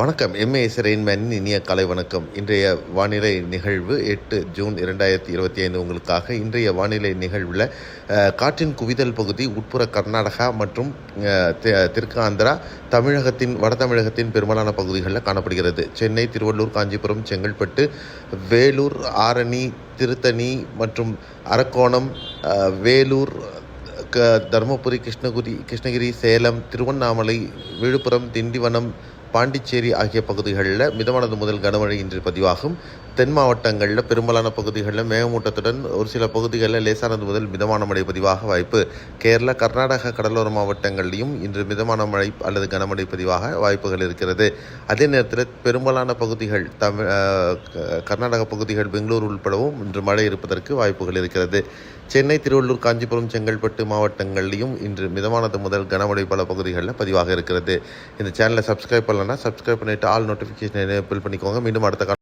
வணக்கம். எம்ஏ ரெயின்மேனின் இனிய கலை வணக்கம். இன்றைய வானிலை நிகழ்வு எட்டு ஜூன் இரண்டாயிரத்தி இருபத்தி ஐந்து உங்களுக்காக இன்றைய வானிலை நிகழ்வில் காற்றின் குவிதல் பகுதி உட்புற கர்நாடகா மற்றும் தெற்கு ஆந்திரா தமிழகத்தின் வட தமிழகத்தின் பெரும்பாலான பகுதிகளில் காணப்படுகிறது. சென்னை திருவள்ளூர் காஞ்சிபுரம் செங்கல்பட்டு வேலூர் ஆரணி திருத்தணி மற்றும் அரக்கோணம் வேலூர் க தருமபுரி கிருஷ்ணகிரி கிருஷ்ணகிரி சேலம் திருவண்ணாமலை விழுப்புரம் திண்டிவனம் பாண்டிச்சேரி ஆகிய பகுதிகளில் மிதமானது முதல் கனமழை இன்று பதிவாகும். தென் மாவட்டங்களில் பெரும்பாலான பகுதிகளில் மேகமூட்டத்துடன் ஒரு சில பகுதிகளில் லேசானது முதல் மிதமான மழை பதிவாக வாய்ப்பு. கேரளா கர்நாடக கடலோர மாவட்டங்களிலும் இன்று மிதமான மழை அல்லது கனமழை பதிவாக வாய்ப்புகள் இருக்கிறது. அதே நேரத்தில் பெரும்பாலான பகுதிகள் தமிழ் க- கர்நாடக பகுதிகள் பெங்களூர் உள்படவும் இன்று மழை இருப்பதற்கு வாய்ப்புகள் இருக்கிறது. சென்னை திருவள்ளூர் காஞ்சிபுரம் செங்கல்பட்டு மாவட்டங்களிலும் இன்று மிதமானது முதல் கனமழை பல பகுதிகளில் பதிவாக இருக்கிறது. இந்த சேனலை சப்ஸ்கிரைப் பண்ணலன்னா சப்ஸ்கிரைப் பண்ணிவிட்டு ஆல் நோட்டிஃபிகேஷன் எனேபிள் பண்ணிக்கோங்க. மீண்டும் அடுத்த